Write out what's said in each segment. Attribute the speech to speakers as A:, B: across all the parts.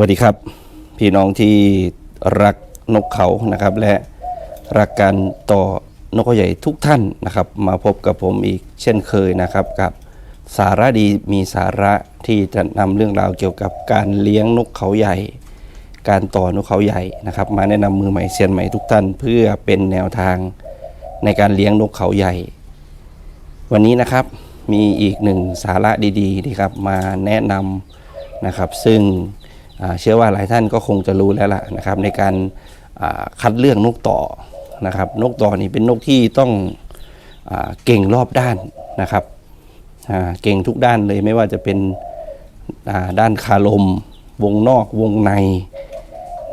A: วัสดีครับ พี่น้องที่รักนกเขานะครับ และรักการต่อนกเขาใหญ่ทุกท่านนะครับ มาพบกับผมอีกเช่นเคยนะครับกับสาระดีมีสาระที่จะนำเรื่องราวเกี่ยวกับการเลี้ยงนกเขาใหญ่ การต่อนกเขาใหญ่นะครับ มาแนะนำมือใหม่เซียนใหม่ทุกท่าน เพื่อเป็นแนวทางในการเลี้ยงนกเขาใหญ่ วันนี้นะครับมีอีกหนึ่งสาระดีๆนะครับมาแนะนำนะครับ ซึ่ง เชื่อว่าหลายท่านก็คงจะรู้แล้วล่ะนะครับในการคัดเลือกนกต่อนะครับนกต่อนี่เป็นนกที่ต้องอเก่งรอบด้านนะครับเก่งทุกด้านเลยไม่ว่าจะเป็นด้านคาลม วงนอกวงใน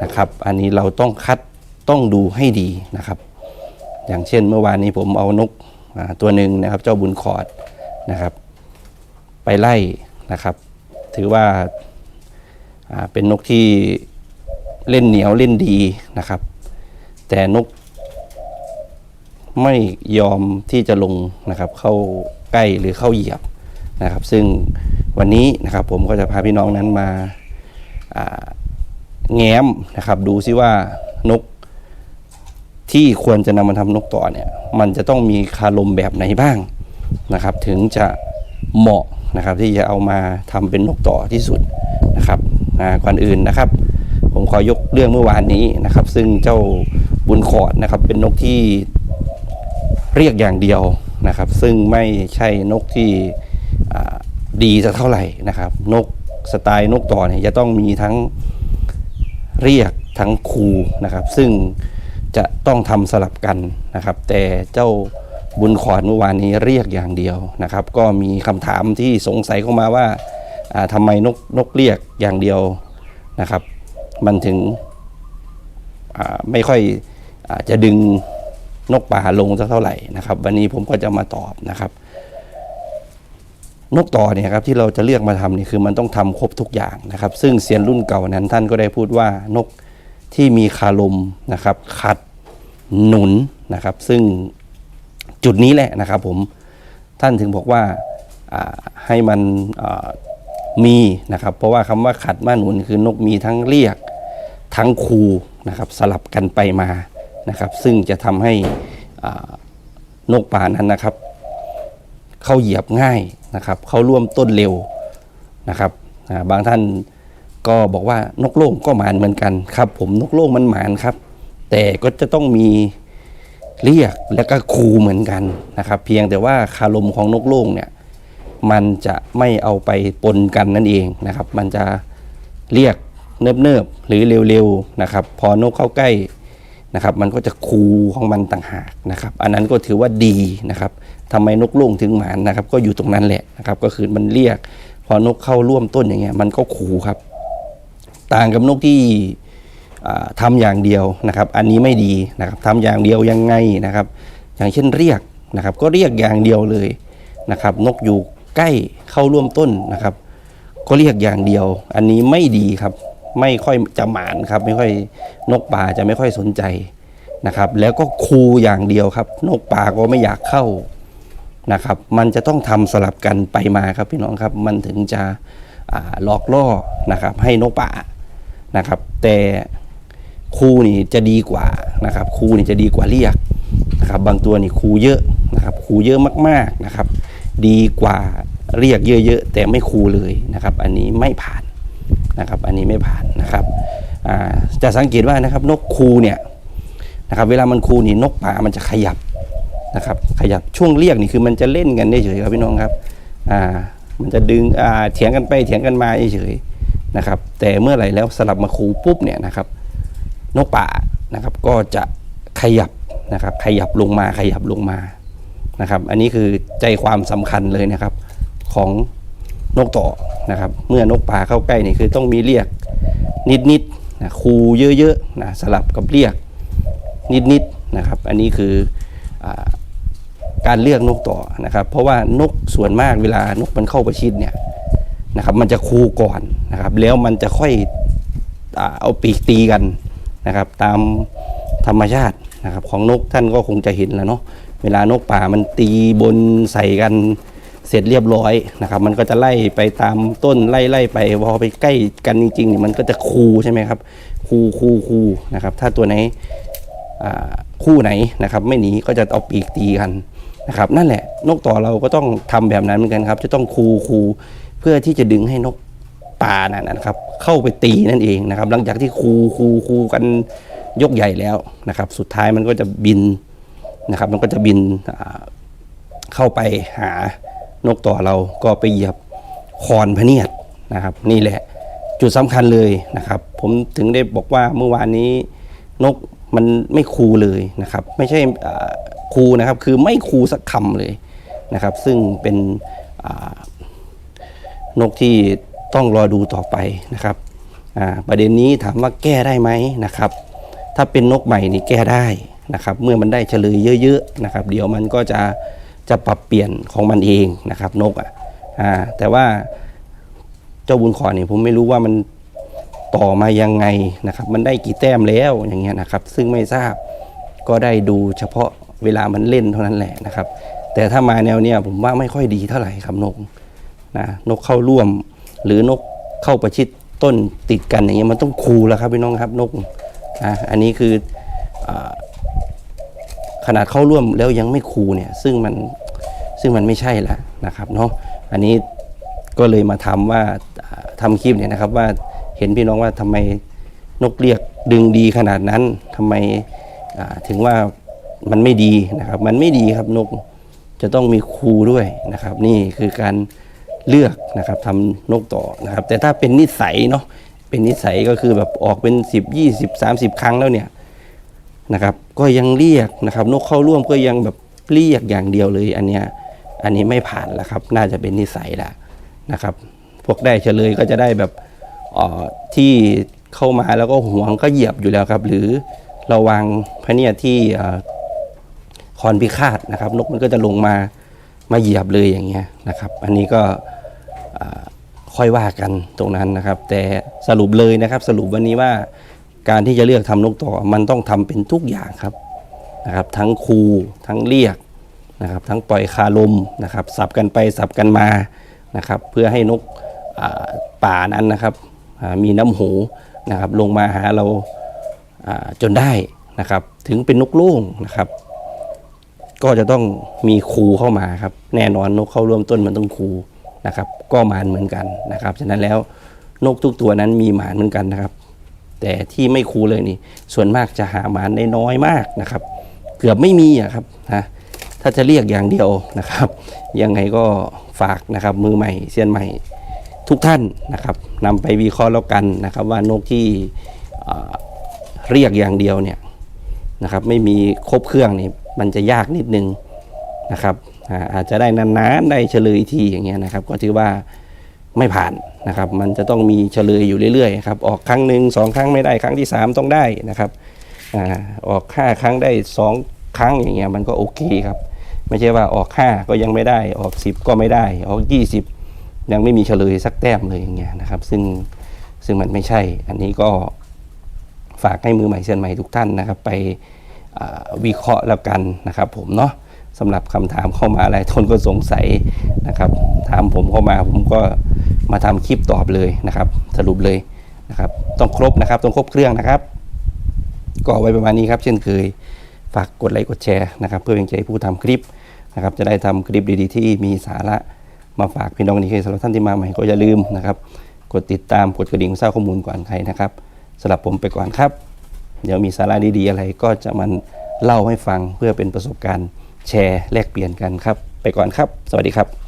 A: นะครับ อันนี้เราต้องคัดต้องดูให้ดีนะครับ อย่างเช่นเมื่อวานนี้ผมเอานกตัวหนึ่งนะครับ เจ้าบุญขอดนะครับ ไปไล่นะครับ ถือว่า เป็นนกที่เล่นเหนียวเล่นดีนะครับ แต่นกไม่ยอมที่จะลงนะครับ เข้าใกล้หรือเข้าเหยียบนะครับ ซึ่งวันนี้นะครับผมก็จะพาพี่น้องนั้นมาแง้มนะครับ ดูซิว่านกที่ควรจะนำมาทำนกต่อเนี่ย มันจะต้องมีคารมแบบไหนบ้างนะครับ ถึงจะเหมาะนะครับ ที่จะเอามาทำเป็นนกต่อที่สุดนะครับ ก่อนอื่นนะครับ ผมขอยกเรื่องเมื่อวานนี้นะครับ ซึ่งเจ้าบุญขอดนะครับ เป็นนกที่เรียกอย่างเดียวนะครับ ซึ่งไม่ใช่นกที่ดีสักเท่าไหร่นะครับ นกสไตล์นกต่อเนี่ยจะต้องมีทั้งเรียกทั้งครูนะครับ ซึ่งจะต้องทำสลับกันนะครับ แต่เจ้าบุญขอดเมื่อวานนี้เรียกอย่างเดียวนะครับ ก็มีคำถามที่สงสัยเข้ามาว่า ทำไมนกนกเรียกอย่างเดียวนะครับ มันถึงไม่ค่อยอจะดึงนกป่าลงสักเท่าไหร่นะครับ วันนี้ผมก็จะมาตอบนะครับ นกต่อเนี่ยครับที่เราจะเลือกมาทำนี่คือมันต้องทำครบทุกอย่างนะครับ ซึ่งเซียนรุ่นเก่านั้นท่านก็ได้พูดว่านกที่มีคารมนะครับ ขัดหนุนนะครับ ซึ่งจุดนี้แหละนะครับ ผมท่านถึงบอกว่าให้มันอ มีนะครับ เพราะว่าคำว่าขัดมาหนุนคือนกมีทั้งเรียกทั้งคูนะครับสลับกันไปมานะครับ ซึ่งจะทำให้นกป่านั้นนะครับ เข้าเหยียบง่ายนะครับ เข้าร่วมต้นเร็วนะครับบางท่านก็บอกว่านกโล่งก็หมานเหมือนกันครับ ผมนกโล่งมันหมานครับ แต่ก็จะต้องมีเรียกและก็คูเหมือนกันนะครับ เพียงแต่ว่าคารมของนกโล่งเนี่ย มันจะไม่เอาไปปนกันนั่นเองนะครับ มันจะเรียกเนิบๆหรือเร็วๆนะครับ พอนกเข้าใกล้นะครับ มันก็จะคูของมันต่างหากนะครับ อันนั้นก็ถือว่าดีนะครับทำไมนกโล่งถึงหมานนะครับ ก็อยู่ตรงนั้นแหละนะครับ ก็คือมันเรียก พอนกเข้าร่วมต้นอย่างเงี้ยมันก็คูครับ ต่างกับนกที่อ่าทำอย่างเดียวนะครับ อันนี้ไม่ดีนะครับทำอย่างเดียวยังไงนะครับ อย่างเช่นเรียกนะครับ ก็เรียกอย่างเดียวเลยนะครับ นกอยู่ ใกล้เข้าร่วมต้นนะครับ ก็เรียกอย่างเดียว อันนี้ไม่ดีครับ ไม่ค่อยจะหมานครับ ไม่ค่อยนกป่าจะไม่ค่อยสนใจนะครับ แล้วก็คูอย่างเดียวครับ นกป่าก็ไม่อยากเข้านะครับ มันจะต้องทำสลับกันไปมาครับพี่น้องครับ มันถึงจะหลอกล่อนะครับ ให้นกป่านะครับ แต่คูนี่จะดีกว่านะครับคูนี่จะดีกว่าเรียกนะครับ บางตัวนี่คูเยอะนะครับคูเยอะมากๆนะครับ ดีกว่าเรียกเยอะๆแต่ไม่คูเลยนะครับ อันนี้ไม่ผ่านนะครับ อันนี้ไม่ผ่านนะครับจะสังเกตว่านะครับนกคูเนี่ยนะครับ เวลามันคูนี่นกป่ามันจะขยับนะครับ ขยับช่วงเรียกนี่คือมันจะเล่นกันเฉยๆครับพี่น้องครับอ่ามันจะดึงอ่าเถียงกันไปเถียงกันมาเฉยๆนะครับ แต่เมื่อไหร่แล้วสลับมาคูปุ๊บเนี่ยนะครับ นกป่านะครับก็จะขยับนะครับ ขยับลงมาขยับลงมา นะครับ อันนี้คือใจความสำคัญเลยนะครับของนกต่อนะครับ เมื่อนกป่าเข้าใกล้นี่คือต้องมีเรียกนิดๆนะคูเยอะๆนะสลับกับเรียกนิดๆนะครับ อันนี้คืออการเลือกนกต่อนะครับ เพราะว่านกส่วนมากเวลานกมันเข้าประชิดเนี่ยนะครับมันจะคูก่อนนะครับ แล้วมันจะค่อยอเอาปีกตีกันนะครับ ตามธรรมชาตินะครับ ของนกท่านก็คงจะเห็นแล้วเนาะ เวลานกป่ามันตีบนใส่กันเสร็จเรียบร้อยนะครับ มันก็จะไล่ไปตามต้นไล่ไล่ไปพอไปใกล้กันจริงๆเนี่ยมันก็จะคูใช่ไหมครับ คูคูคูนะครับ ถ้าตัวไหนคู่ไหนนะครับ ไม่หนีก็จะเอาปีกตีกันนะครับ นั่นแหละนกต่อเราก็ต้องทำแบบนั้นเหมือนกันครับ จะต้องคูคูเพื่อที่จะดึงให้นกป่านั่นนะครับ เข้าไปตีนั่นเองนะครับ หลังจากที่คูคูคูกันยกใหญ่แล้วนะครับ สุดท้ายมันก็จะบิน นะครับ มันก็จะบินเข้าไปหานกต่อเราก็ไปเหยียบคอนพเนียดนะครับ นี่แหละจุดสำคัญเลยนะครับ ผมถึงได้บอกว่าเมื่อวานนี้นกมันไม่คูเลยนะครับ ไม่ใช่คูนะครับ คือไม่คูสักคำเลยนะครับ ซึ่งเป็นนกที่ต้องรอดูต่อไปนะครับประเด็นนี้ถามว่าแก้ได้ไหมนะครับ ถ้าเป็นนกใหม่นี่แก้ได้ นะครับเมื่อมันได้เฉลยเยอะๆนะครับเดี๋ยวมันก็จะจะปรับเปลี่ยนของมันเองนะครับนกอะแต่ว่าเจ้าบุญขอนี่ผมไม่รู้ว่ามันต่อมายังไงนะครับ มันได้กี่แต้มแล้วอย่างเงี้ยนะครับ ซึ่งไม่ทราบก็ได้ดูเฉพาะเวลามันเล่นเท่านั้นแหละนะครับ แต่ถ้ามาแนวเนี้ยผมว่าไม่ค่อยดีเท่าไหร่ครับนกนะนกเข้าร่วม หรือนกเข้าประชิดต้นติดกันอย่างเงี้ยมันต้องคูแล้วครับพี่น้องครับนกนะอันนี้คืออ ขนาดเข้าร่วมแล้วยังไม่คูเนี่ยซึ่งมันซึ่งมันไม่ใช่แล้วนะครับเนาะอันนี้ก็เลยมาทำว่าอ่าทำคลิปเนี่ยนะครับว่าเห็นพี่น้องว่าทำไมนกเรียกดึงดีขนาดนั้นทำไมถึงว่ามันไม่ดีนะครับ มันไม่ดีครับนกจะต้องมีครูด้วยนะครับ นี่คือการเลือกนะครับทำนกต่อนะครับ แต่ถ้าเป็นนิสัยเนาะเป็นนิสัยก็คือแบบออกเป็น 10 20 30 ครั้งแล้วเนี่ย นะครับก็ยังเรียกนะครับนกเข้าร่วมก็ยังแบบเรียกอย่างเดียวเลย อันเนี้ยอันนี้ไม่ผ่านแล้วครับ น่าจะเป็นนิสัยละนะครับ พวกได้เฉลยก็จะได้แบบอ่อที่เข้ามาแล้วก็หวงก็เหยียบอยู่แล้วครับ หรือราวางพระเนี่ยที่คอนพิฆาตนะครับ นกมันก็จะลงมามาเหยียบเลยอย่างเงี้ยนะครับ อันนี้ก็ค่อยว่ากันตรงนั้นนะครับ แต่สรุปเลยนะครับ สรุปวันนี้ว่า การที่จะเลือกทำนกต่อมันต้องทำเป็นทุกอย่างครับนะครับ ทั้งคูทั้งเรียกนะครับ ทั้งปล่อยคาลมนะครับสับกันไปสับกันมานะครับ เพื่อให้นกป่านั้นนะครับมีน้ำหูนะครับ ลงมาหาเราาจนได้นะครับ ถึงเป็นนกล่งนะครับ ก็จะต้องมีครูเข้ามาครับ แน่นอนนกเข้าร่วมต้นมันต้องครูนะครับ ก็หมานเหมือนกันนะครับ ฉะนั้นแล้วนกทุกตัวนั้นมีหมานเหมือนกันนะครับ แต่ที่ไม่คูเลยนี่ ส่วนมากจะหาหมานได้น้อยมากนะครับ เกือบไม่มีอะครับนะถ้าจะเรียกอย่างเดียวนะครับ ยังไงก็ฝากนะครับมือใหม่เซียนใหม่ทุกท่านนะครับนำไปวิเคราะห์แล้วกันนะครับว่านกที่เรียกอย่างเดียวเนี่ยนะครับไม่มีครบเครื่องนี่มันจะยากนิดนึงนะครับอาอาจจะได้นานๆได้เฉลยทีอย่างเงี้ยนะครับ ก็ถือว่า ไม่ผ่านนะครับ มันจะต้องมีเฉลยอยู่เรื่อยๆครับออกครั้งหนึ่งสองครั้งไม่ได้ครั้งที่สามต้องได้นะครับอ่าออกห้าครั้งได้สองครั้งอย่างเงี้ยมันก็โอเคครับ ไม่ใช่ว่าออกห้าก็ยังไม่ได้ออกสิบก็ไม่ได้ ออกยี่สิบยังไม่มีเฉลยสักแต้มเลยอย่างเงี้ยนะครับ ซึ่งซึ่งมันไม่ใช่ อันนี้ก็ฝากให้มือใหม่เซียนใหม่ทุกท่านนะครับ ไปวิเคราะห์แล้วกันนะครับ ผมเนาะสำหรับคำถามเข้ามาหลายคนก็สงสัยนะครับ ถามผมเข้ามาผมก็ มาทำคลิปตอบเลยนะครับ สรุปเลยนะครับ ต้องครบนะครับ ต้องครบเครื่องนะครับ ก็เอไว้ประมาณนี้ครับ เช่นเคย ฝากกดไลค์กดแชร์นะครับ เพื่อเป็นใจผู้ทำคลิปนะครับ จะได้ทำคลิปดีๆ ที่มีสาระมาฝากพี่น้องนี่คือสำหรับท่านที่มาใหม่ก็อย่าลืมนะครับ กดติดตามกดกระดิ่งทราข้อมูลก่อนใครนะครับสำหรับผมไปก่อนครับ เดี๋ยวมีสาระดีๆอะไรก็จะมันเล่าให้ฟังเพื่อเป็นประสบการณ์แชร์แลกเปลี่ยนกันครับ ไปก่อนครับ สวัสดีครับ